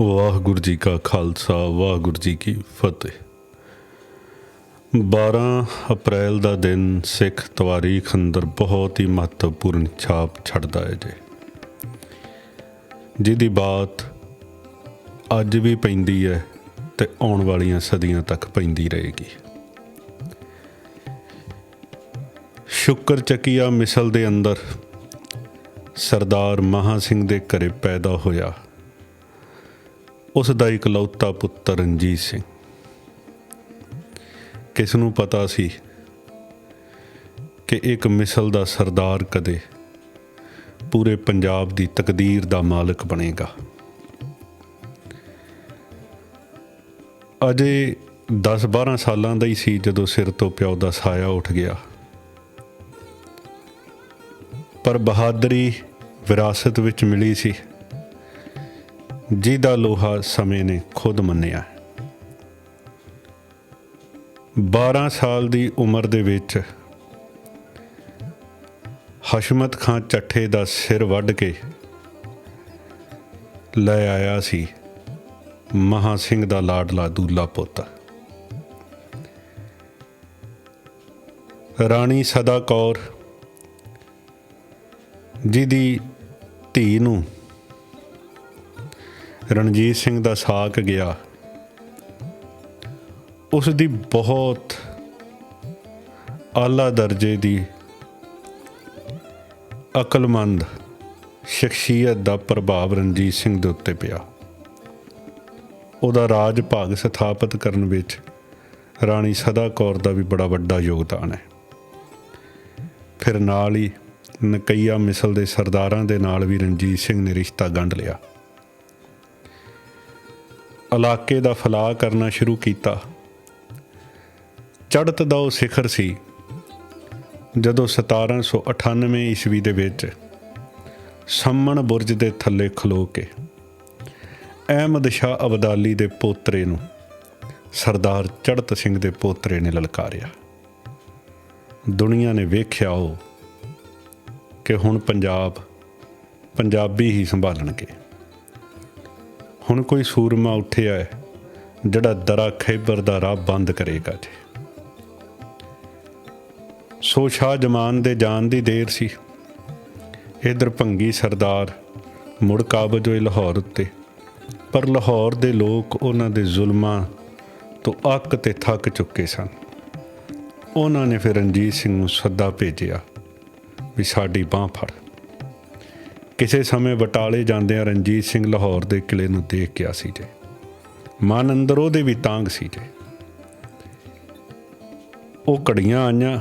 ਵਾਹਿਗੁਰੂ ਜੀ ਕਾ ਖਾਲਸਾ, ਵਾਹਿਗੁਰੂ ਜੀ ਕੀ ਫਤਿਹ। 12 ਅਪ੍ਰੈਲ ਦਾ ਦਿਨ ਸਿੱਖ ਤਵਾਰੀਖ ਅੰਦਰ ਬਹੁਤ ਹੀ ਮਹੱਤਵਪੂਰਨ ਛਾਪ ਛੱਡਦਾ ਹੈ ਜੀ। ਜਿਹਦੀ ਬਾਤ ਅੱਜ ਵੀ ਪੈਂਦੀ ਹੈ ਤੇ ਆਉਣ ਵਾਲੀਆਂ ਸਦੀਆਂ ਤੱਕ ਪੈਂਦੀ ਰਹੇਗੀ। ਸ਼ੁਕਰ ਚੱਕੀਆ ਮਿਸਲ ਦੇ ਅੰਦਰ ਸਰਦਾਰ ਮਹਾ ਸਿੰਘ ਦੇ ਘਰੇ ਪੈਦਾ ਹੋਇਆ ਉਸ ਦਾ ਇਕਲੌਤਾ ਪੁੱਤਰ ਰਣਜੀਤ ਸਿੰਘ। ਕਿਸ ਨੂੰ ਪਤਾ ਸੀ ਕਿ ਇੱਕ ਮਿਸਲ ਦਾ ਸਰਦਾਰ ਕਦੇ ਪੂਰੇ ਪੰਜਾਬ ਦੀ ਤਕਦੀਰ ਦਾ ਮਾਲਕ ਬਣੇਗਾ? ਅਜੇ 10-12 ਸਾਲਾਂ ਦਾ ਹੀ ਸੀ ਜਦੋਂ ਸਿਰ ਤੋਂ ਪਿਓ ਦਾ ਸਾਇਆ ਉੱਠ ਗਿਆ। ਪਰ ਬਹਾਦਰੀ ਵਿਰਾਸਤ ਵਿੱਚ ਮਿਲੀ ਸੀ। ਜਿਹਦਾ ਲੋਹਾ ਸਮੇਂ ਨੇ ਖੁਦ ਮੰਨਿਆ 12 ਸਾਲ ਦੀ ਉਮਰ ਦੇ ਵਿੱਚ ਹਸ਼ਮਤ ਖਾਂ ਚੱਠੇ ਦਾ ਸਿਰ ਵੱਢ ਕੇ ਲੈ ਆਇਆ ਸੀ ਮਹਾ ਸਿੰਘ ਦਾ ਲਾਡਲਾ ਦੂਲਾ ਪੁੱਤ। ਰਾਣੀ ਸਦਾ ਕੌਰ, ਜਿਹਦੀ ਧੀ ਨੂੰ ਰਣਜੀਤ ਸਿੰਘ ਦਾ ਸਾਕ ਗਿਆ। ਉਸ ਦੀ ਬਹੁਤ ਆਲਾ ਦਰਜੇ ਦੀ ਅਕਲਮੰਦ ਸ਼ਖਸੀਅਤ ਦਾ ਪ੍ਰਭਾਵ ਰਣਜੀਤ ਸਿੰਘ ਦੇ ਉੱਤੇ ਪਿਆ। ਉਹਦਾ ਰਾਜ ਭਾਗ ਸਥਾਪਿਤ ਕਰਨ ਵਿੱਚ ਰਾਣੀ ਸਦਾ ਕੌਰ ਦਾ ਵੀ ਬੜਾ ਵੱਡਾ ਯੋਗਦਾਨ ਹੈ। ਫਿਰ ਨਾਲ ਹੀ ਨਕਈਆ ਮਿਸਲ ਦੇ ਸਰਦਾਰਾਂ ਦੇ ਨਾਲ ਵੀ ਰਣਜੀਤ ਸਿੰਘ ਨੇ ਰਿਸ਼ਤਾ ਗੰਢ ਲਿਆ। ਇਲਾਕੇ ਦਾ ਫਲਾਹ ਕਰਨਾ ਸ਼ੁਰੂ ਕੀਤਾ। ਚੜ੍ਹਤ ਦਾ ਉਹ ਸਿਖਰ ਸੀ, ਜਦੋਂ 1798 ਈਸਵੀ ਦੇ ਵਿੱਚ ਸੰਮਣ ਬੁਰਜ ਦੇ ਥੱਲੇ ਖਲੋ ਕੇ ਅਹਿਮਦ ਸ਼ਾਹ ਅਬਦਾਲੀ ਦੇ ਪੋਤਰੇ ਨੂੰ ਸਰਦਾਰ ਚੜਤ ਸਿੰਘ ਦੇ ਪੋਤਰੇ ਨੇ ਲਲਕਾਰਿਆ। ਦੁਨੀਆ ਨੇ ਵੇਖਿਆ ਉਹ ਕਿ ਹੁਣ ਪੰਜਾਬ ਪੰਜਾਬੀ ਹੀ ਸੰਭਾਲਣਗੇ। ਹੁਣ ਕੋਈ ਸੂਰਮਾ ਉੱਠਿਆ ਹੈ, ਜਿਹੜਾ ਦਰਾ ਖੈਬਰ ਦਾ ਰਾਹ ਬੰਦ ਕਰੇਗਾ ਜੀ। ਸੋ ਸ਼ਾਹ ਜਮਾਨ ਦੇ ਜਾਨ ਦੀ ਦੇਰ ਸੀ। ਇਧਰ ਭੰਗੀ ਸਰਦਾਰ ਮੁੜ ਕਾਬਜ ਹੋਏ ਲਾਹੌਰ ਉੱਤੇ। ਪਰ ਲਾਹੌਰ ਦੇ ਲੋਕ ਉਹਨਾਂ ਦੇ ਜ਼ੁਲਮਾਂ ਤੋਂ ਅੱਕ ਤੇ ਥੱਕ ਚੁੱਕੇ ਸਨ। ਉਹਨਾਂ ਨੇ ਫਿਰ ਰਣਜੀਤ ਸਿੰਘ ਨੂੰ ਸੱਦਾ ਭੇਜਿਆ ਵੀ ਸਾਡੀ ਬਾਹ ਫੜ। ਕਿਸੇ ਸਮੇਂ ਬਟਾਲੇ ਜਾਂਦਿਆਂ ਰਣਜੀਤ ਸਿੰਘ ਲਾਹੌਰ ਦੇ ਕਿਲੇ ਨੂੰ ਦੇਖ ਗਿਆ ਸੀ ਜੇ। ਮਨ ਅੰਦਰ ਉਹਦੇ ਵੀ ਤਾਂਗ ਸੀ ਜੇ। ਉਹ ਘੜੀਆਂ ਆਈਆਂ,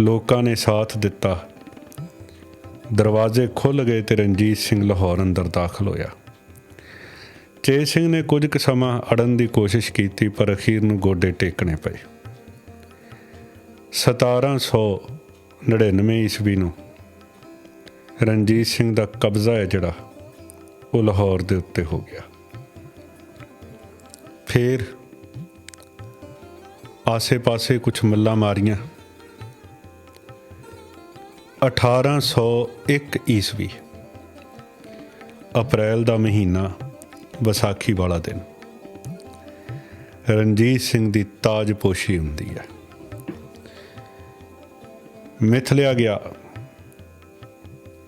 ਲੋਕਾਂ ਨੇ ਸਾਥ ਦਿੱਤਾ। ਦਰਵਾਜ਼ੇ ਖੁੱਲ ਗਏ ਤੇ ਰਣਜੀਤ ਸਿੰਘ ਲਾਹੌਰ ਅੰਦਰ ਦਾਖਲ ਹੋਇਆ। ਚੇ ਸਿੰਘ ਨੇ ਕੁਝ ਕੁ ਸਮਾਂ ਅੜਨ ਦੀ ਕੋਸ਼ਿਸ਼ ਕੀਤੀ, ਪਰ ਅਖੀਰ ਨੂੰ ਗੋਡੇ ਟੇਕਣੇ ਪਏ। 1799 ਈਸਵੀ ਨੂੰ ਰਣਜੀਤ ਸਿੰਘ ਦਾ ਕਬਜ਼ਾ ਹੈ ਜਿਹੜਾ ਉਹ ਲਾਹੌਰ ਦੇ ਉੱਤੇ ਹੋ ਗਿਆ। ਫਿਰ ਆਸੇ-ਪਾਸੇ ਕੁਝ ਮੱਲਾਂ ਮਾਰੀਆਂ। 1801 ਈਸਵੀ, ਅਪ੍ਰੈਲ ਦਾ ਮਹੀਨਾ ਵਿਸਾਖੀ ਵਾਲਾ ਦਿਨ। ਰਣਜੀਤ ਸਿੰਘ ਦੀ ਤਾਜਪੋਸ਼ੀ ਹੁੰਦੀ ਹੈ। ਮਿਥ ਲਿਆ ਗਿਆ।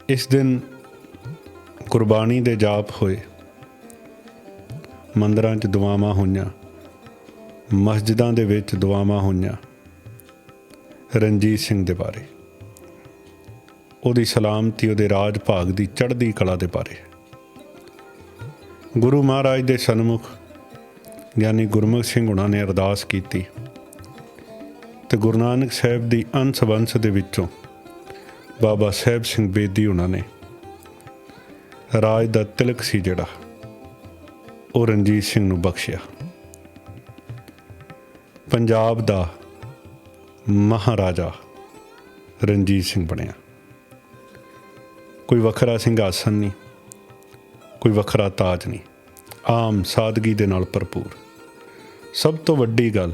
ਇਸ ਦਿਨ ਕੁਰਬਾਨੀ ਦੇ ਜਾਪ ਹੋਏ। ਮੰਦਰਾਂ 'ਚ ਦੁਆਵਾਂ ਹੋਈਆਂ। ਮਸਜਿਦਾਂ ਦੇ ਵਿੱਚ ਦੁਆਵਾਂ ਹੋਈਆਂ। ਰਣਜੀਤ ਸਿੰਘ ਦੇ ਬਾਰੇ। ਉਹਦੀ ਸਲਾਮਤੀ, ਉਹਦੇ ਰਾਜ ਭਾਗ ਦੀ ਚੜ੍ਹਦੀ ਕਲਾ ਦੇ ਬਾਰੇ। ਗੁਰੂ ਮਹਾਰਾਜ ਦੇ ਸਨਮੁਖ ਗਿਆਨੀ ਗੁਰਮੁਖ ਸਿੰਘ ਹੁਣਾਂ ਨੇ ਅਰਦਾਸ ਕੀਤੀ। ਤੇ ਗੁਰੂ ਨਾਨਕ ਸਾਹਿਬ ਦੀ ਅੰਸ਼ ਵੰਸ਼ ਦੇ ਵਿੱਚੋਂ ਬਾਬਾ ਸਾਹਿਬ ਸਿੰਘ ਬੇਦੀ ਉਹਨਾਂ ਨੇ। ਰਾਜ ਦਾ ਤਿਲਕ ਸੀ ਜਿਹੜਾ, ਉਹ ਰਣਜੀਤ ਸਿੰਘ ਨੂੰ ਬਖਸ਼ਿਆ। ਪੰਜਾਬ ਦਾ ਮਹਾਰਾਜਾ ਰਣਜੀਤ ਸਿੰਘ ਬਣਿਆ। ਕੋਈ ਵੱਖਰਾ ਸਿੰਘਾਸਨ ਨਹੀਂ, ਕੋਈ ਵੱਖਰਾ ਤਾਜ ਨਹੀਂ, ਆਮ ਸਾਦਗੀ ਦੇ ਨਾਲ ਭਰਪੂਰ। ਸਭ ਤੋਂ ਵੱਡੀ ਗੱਲ,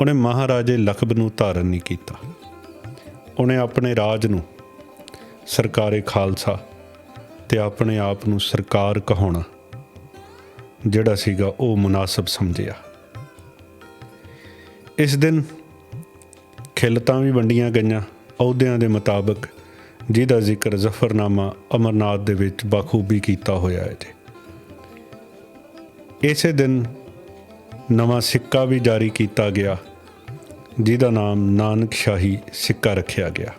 ਉਹਨੇ ਮਹਾਰਾਜੇ ਲਖਬ ਨੂੰ ਧਾਰਨ ਨਹੀਂ ਕੀਤਾ। ਉਹਨੇ ਆਪਣੇ ਰਾਜ ਨੂੰ ਸਰਕਾਰੇ ਖਾਲਸਾ ਤੇ ਆਪਣੇ ਆਪ ਨੂੰ ਸਰਕਾਰ ਕਹਾਉਣਾ, ਜਿਹੜਾ ਸੀਗਾ ਉਹ ਮੁਨਾਸਬ ਸਮਝਿਆ। ਇਸ ਦਿਨ ਖਿਲਤਾਂ ਵੀ ਵੰਡੀਆਂ ਗਈਆਂ, ਅਹੁਦਿਆਂ ਦੇ ਮੁਤਾਬਕ ਜਿਹਦਾ ਜ਼ਿਕਰ ਜ਼ਫਰਨਾਮਾ ਅਮਰਨਾਥ ਦੇ ਵਿੱਚ ਬਾਖੂਬੀ ਕੀਤਾ ਹੋਇਆ ਹੈ ਜੀ। ਇਸੇ ਦਿਨ ਨਵਾਂ ਸਿੱਕਾ ਵੀ ਜਾਰੀ ਕੀਤਾ ਗਿਆ, ਜਿਹਦਾ ਨਾਮ ਨਾਨਕ ਸ਼ਾਹੀ ਸਿੱਕਾ ਰੱਖਿਆ ਗਿਆ।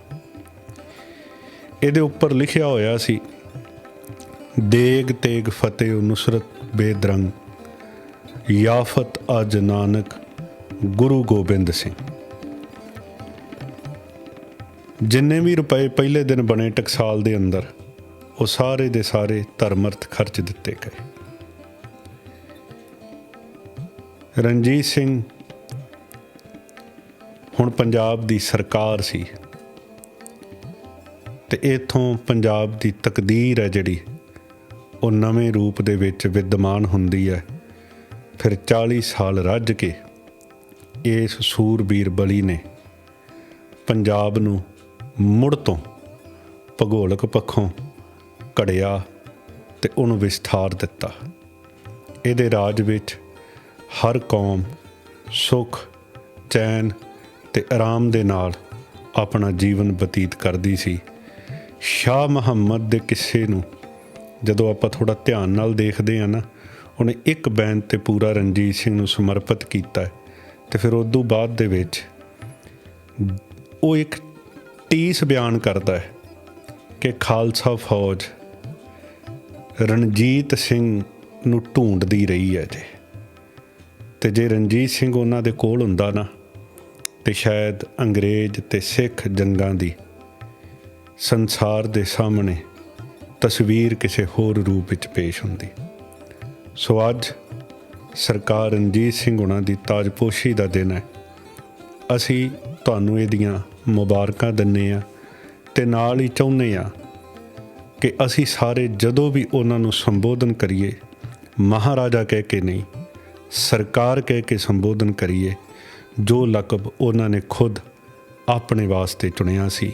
ਇਹਦੇ ਉੱਪਰ ਲਿਖਿਆ ਹੋਇਆ ਸੀ, ਦੇਗ ਤੇਗ ਫਤਿਹ ਨੁਸਰਤ ਬੇਦਰੰਗ, ਯਾਫਤ ਅਜ ਨਾਨਕ ਗੁਰੂ ਗੋਬਿੰਦ ਸਿੰਘ। ਜਿੰਨੇ ਵੀ ਰੁਪਏ ਪਹਿਲੇ ਦਿਨ ਬਣੇ ਟਕਸਾਲ ਦੇ ਅੰਦਰ, ਉਹ ਸਾਰੇ ਦੇ ਸਾਰੇ ਧਰਮਰਥ ਖਰਚ ਦਿੱਤੇ ਗਏ। ਰਣਜੀਤ ਸਿੰਘ ਹੁਣ ਪੰਜਾਬ ਦੀ ਸਰਕਾਰ ਸੀ। ਤੇ ਇਥੋਂ ਪੰਜਾਬ ਦੀ ਤਕਦੀਰ ਹੈ ਜਿਹੜੀ, ਉਹ ਨਵੇਂ ਰੂਪ ਦੇ ਵਿੱਚ ਵਿਦਮਾਨ ਹੁੰਦੀ ਹੈ। ਫਿਰ 40 ਸਾਲ ਰੱਜ ਕੇ ਇਸ ਸੂਰਬੀਰ ਬਲੀ ਨੇ ਪੰਜਾਬ ਨੂੰ ਮੁੜ ਤੋਂ ਭੂਗੋਲਿਕ ਪੱਖੋਂ ਘੜਿਆ ਤੇ ਉਹਨੂੰ ਵਿਸਥਾਰ ਦਿੱਤਾ। ਇਹਦੇ ਰਾਜ ਵਿੱਚ ਹਰ ਕੌਮ ਸੁਖ, ਚੈਨ ਤੇ ਆਰਾਮ ਦੇ ਨਾਲ ਆਪਣਾ ਜੀਵਨ ਬਤੀਤ ਕਰਦੀ ਸੀ। ਸ਼ਾਹ ਮੁਹੰਮਦ ਦੇ ਕਿੱਸੇ ਨੂੰ ਜਦੋਂ ਆਪਾਂ ਥੋੜਾ ਧਿਆਨ ਨਾਲ ਦੇਖਦੇ ਆ ਨਾ, ਉਹਨੇ ਇੱਕ ਬੈਨ ਤੇ ਪੂਰਾ ਰਣਜੀਤ ਸਿੰਘ ਨੂੰ ਸਮਰਪਿਤ ਕੀਤਾ ਹੈ ਤੇ ਫਿਰ ਉਦੋਂ ਬਾਅਦ ਦੇ ਵਿੱਚ ਉਹ ਇੱਕ ਟੀਸ ਬਿਆਨ ਕਰਦਾ ਹੈ ਕਿ ਖਾਲਸਾ ਫੌਜ ਰਣਜੀਤ ਸਿੰਘ ਨੂੰ ਢੂੰਡਦੀ ਰਹੀ ਹੈ ਜੇ। ਤੇ ਜੇ ਰਣਜੀਤ ਸਿੰਘ ਉਹਨਾਂ ਦੇ ਕੋਲ ਹੁੰਦਾ ਨਾ, ਤੇ ਸ਼ਾਇਦ ਅੰਗਰੇਜ਼ ਤੇ ਸਿੱਖ ਜੰਗਾਂ ਦੀ ਸੰਸਾਰ ਦੇ ਸਾਹਮਣੇ ਤਸਵੀਰ ਕਿਸੇ ਹੋਰ ਰੂਪ ਵਿੱਚ ਪੇਸ਼ ਹੁੰਦੀ। ਸੋ ਅੱਜ ਸਰਕਾਰ ਰਣਜੀਤ ਸਿੰਘ ਉਹਨਾਂ ਦੀ ਤਾਜਪੋਸ਼ੀ ਦਾ ਦਿਨ ਹੈ। ਅਸੀਂ ਤੁਹਾਨੂੰ ਇਹਦੀਆਂ ਮੁਬਾਰਕਾਂ ਦਿੰਨੇ ਆ ਤੇ ਨਾਲ ਹੀ ਚਾਹੁੰਦੇ ਆ ਕਿ ਅਸੀਂ ਸਾਰੇ ਜਦੋਂ ਵੀ ਉਹਨਾਂ ਨੂੰ ਸੰਬੋਧਨ ਕਰੀਏ, ਮਹਾਰਾਜਾ ਕਹਿ ਕੇ ਨਹੀਂ, ਸਰਕਾਰ ਕਹਿ ਕੇ ਸੰਬੋਧਨ ਕਰੀਏ, ਜੋ ਲਕਬ ਉਹਨਾਂ ਨੇ ਖੁਦ ਆਪਣੇ ਵਾਸਤੇ ਚੁਣਿਆ ਸੀ।